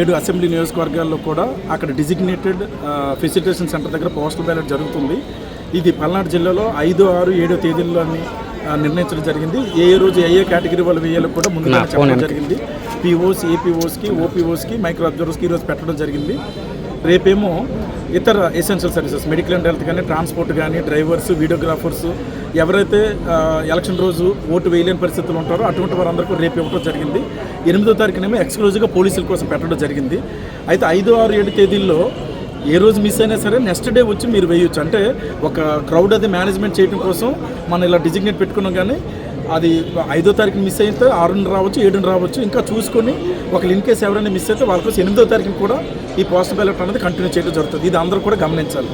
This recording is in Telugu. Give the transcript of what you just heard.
ఏడు అసెంబ్లీ నియోజకవర్గాల్లో కూడా అక్కడ డిజిగ్నేటెడ్ ఫెసిలిటేషన్ సెంటర్ దగ్గర పోస్టల్ బ్యాలెట్ జరుగుతుంది. ఇది పల్నాడు జిల్లాలో ఐదు ఆరు ఏడో తేదీల్లోని నిర్ణయించడం జరిగింది. ఏ రోజు ఏ ఏ కేటగిరీ వాళ్ళు వేయాలో కూడా ముందుగా చెప్పడం జరిగింది. పిఓస్ ఏపీఓస్కి ఓపీఓస్కి మైక్రో అబ్జర్వర్స్కి ఈరోజు పెట్టడం జరిగింది. రేపేమో ఇతర essential services medical and health కానీ ట్రాన్స్పోర్ట్ కానీ డ్రైవర్స్ వీడియోగ్రాఫర్స్ ఎవరైతే ఎలక్షన్ రోజు ఓటు వేయలేని పరిస్థితులు ఉంటారో అటువంటి వారందరికీ రేపు ఇవ్వడం జరిగింది. ఎనిమిదో తారీఖునేమో ఎక్స్క్లూజివ్గా పోలీసుల కోసం పెట్టడం జరిగింది. అయితే ఐదు ఆరు ఏడు తేదీల్లో ఏ రోజు మిస్ అయినా సరే నెక్స్ట్ డే వచ్చి మీరు వేయొచ్చు. అంటే ఒక క్రౌడ్ అది మేనేజ్మెంట్ చేయడం కోసం మనం ఇలా డిజిగ్నేట్ పెట్టుకున్నాం కానీ అది ఐదో తారీఖు మిస్ అయితే ఆరుని రావచ్చు ఏడుని రావచ్చు. ఇంకా చూసుకొని ఒక ఇన్ కేసు ఎవరైనా మిస్ అయితే వాళ్ళ కోసం ఎనిమిదో తారీఖు కూడా ఈ పోస్ట్ బ్యాలెట్ అనేది కంటిన్యూ చేయడం జరుగుతుంది. ఇది అందరూ కూడా గమనించాలి.